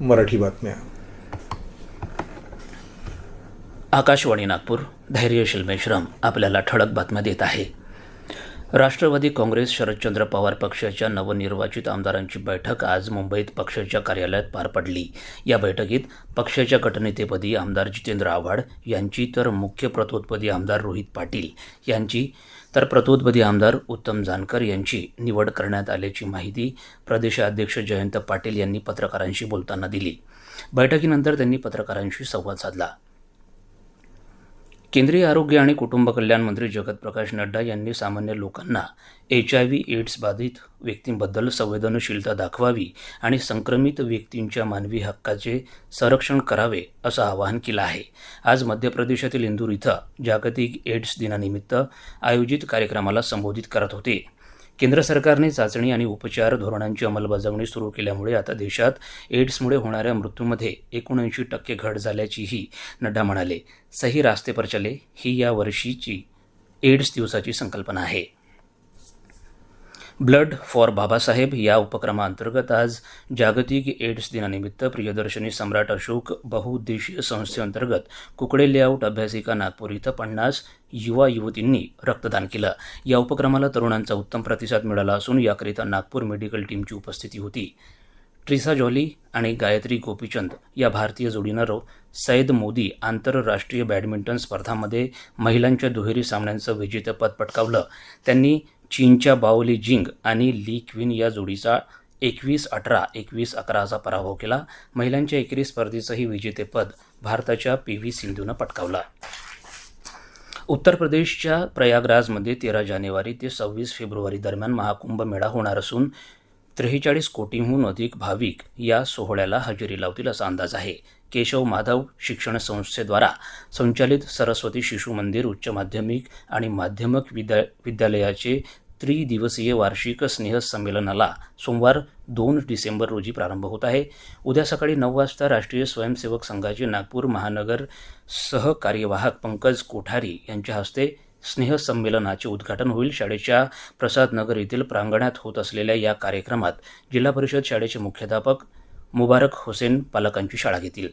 मराठी बातम्या. आकाशवाणी नागपूर धैर्यशील मेश्रम आपल्याला ठळक बातम्या देत आहे. राष्ट्रवादी काँग्रेस शरदचंद्र पवार पक्षाच्या नवनिर्वाचित आमदारांची बैठक आज मुंबईत पक्षाच्या कार्यालयात पार पडली. या बैठकीत पक्षाच्या गटनेतेपदी आमदार जितेंद्र आव्हाड यांची तर मुख्य प्रतोदपदी आमदार रोहित पाटील यांची तर प्रतोदपदी आमदार उत्तम जानकर यांची निवड करण्यात आल्याची माहिती प्रदेशाध्यक्ष जयंत पाटील यांनी पत्रकारांशी बोलताना दिली. बैठकीनंतर त्यांनी पत्रकारांशी संवाद साधला. केंद्रीय आरोग्य आणि कुटुंब कल्याण मंत्री जगत प्रकाश नड्डा यांनी सामान्य लोकांना एच आय व्ही एड्स बाधित व्यक्तींबद्दल संवेदनशीलता दाखवावी आणि संक्रमित व्यक्तींच्या मानवी हक्काचे संरक्षण करावे असं आवाहन केलं आहे. आज मध्य प्रदेशातील इंदूर इथं जागतिक एड्स दिनानिमित्त आयोजित कार्यक्रमाला संबोधित करत होते. केंद्र सरकारने चाचणी आणि उपचार धोरणांची अंमलबजावणी सुरू केल्यामुळे आता देशात एड्समुळे होणाऱ्या मृत्यूमध्ये एकोणऐंशी टक्के घट झाल्याचीही नड्डा म्हणाले. सही रास्ते पर चले ही या वर्षीची एड्स दिवसाची संकल्पना आहे. ब्लड फॉर बाबासाहेब या उपक्रमाअंतर्गत आज जागतिक एड्स दिनानिमित्त प्रियदर्शनी सम्राट अशोक बहुउद्देशीय संस्थेअंतर्गत कुकडे लेआउट अभ्यासिका नागपूर इथं पन्नास युवा युवतींनी रक्तदान केलं. या उपक्रमाला तरुणांचा उत्तम प्रतिसाद मिळाला असून याकरिता नागपूर मेडिकल टीमची उपस्थिती होती. ट्रिसा जॉली आणि गायत्री गोपीचंद या भारतीय जोडीनं रो सैद मोदी आंतरराष्ट्रीय बॅडमिंटन स्पर्धामध्ये महिलांच्या दुहेरी सामन्यांचं विजेतेपद पटकावलं. त्यांनी चीनच्या बाओली जिंग आणि ली क्विन या जोडीचा एकवीस अठरा एकवीस अकरा असा पराभव केला. महिलांच्या एकेरी स्पर्धेचंही विजेतेपद भारताच्या पी व्ही सिंधूनं पटकावलं. उत्तर प्रदेशच्या प्रयागराजमध्ये तेरा जानेवारी ते सव्वीस फेब्रुवारी दरम्यान महाकुंभ मेळा होणार असून त्रेचाळीस कोटींहून अधिक भाविक या सोहळ्याला हजेरी लावतील असा अंदाज आहे. केशव माधव शिक्षण संस्थेद्वारा संचालित सरस्वती शिशु मंदिर उच्च माध्यमिक आणि माध्यमिक विद्या विद्यालयाचे त्रिदिवसीय वार्षिक स्नेहसंमेलनाला सोमवार दोन डिसेंबर रोजी प्रारंभ होत आहे. उद्या सकाळी नऊ वाजता राष्ट्रीय स्वयंसेवक संघाचे नागपूर महानगर सहकार्यवाहक पंकज कोठारी यांच्या हस्ते स्नेहसंमेलनाचे उद्घाटन होईल. शाळेच्या प्रसादनगर येथील प्रांगणात होत असलेल्या या कार्यक्रमात जिल्हा परिषद शाळेचे मुख्याध्यापक मुबारक हुसेन पालकांची शाळा घेतील.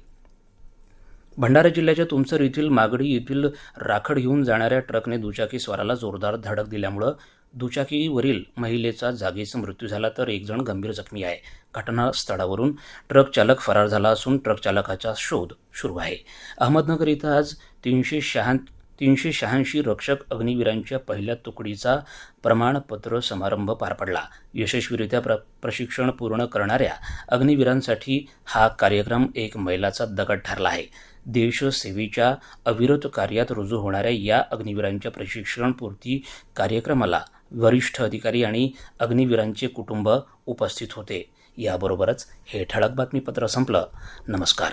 भंडारा जिल्ह्याच्या तुमसर येथील मागडी येथील राखड घेऊन जाणाऱ्या ट्रकने दुचाकी स्वाराला जोरदार धडक दिल्यामुळं दुचाकीवरील महिलेचा जागीच मृत्यू झाला तर एकजण गंभीर जखमी आहे. घटनास्थळावरून ट्रक चालक फरार झाला असून ट्रक चालकाचा शोध सुरू आहे. अहमदनगर इथं आज तीनशे शहा तीनशे शहाऐंशी रक्षक अग्निवीरांच्या पहिल्या तुकडीचा प्रमाणपत्र समारंभ पार पडला. यशस्वीरित्या प्र प्रशिक्षण पूर्ण करणाऱ्या अग्निवीरांसाठी हा कार्यक्रम एक मैलाचा दगड ठरला आहे. देशसेवेच्या अविरत कार्यात रुजू होणाऱ्या या अग्निवीरांच्या प्रशिक्षणपूर्ती कार्यक्रमाला वरिष्ठ अधिकारी आणि अग्निवीरांचे कुटुंब उपस्थित होते. याबरोबरच हे ठळक बातमीपत्र संपलं. नमस्कार.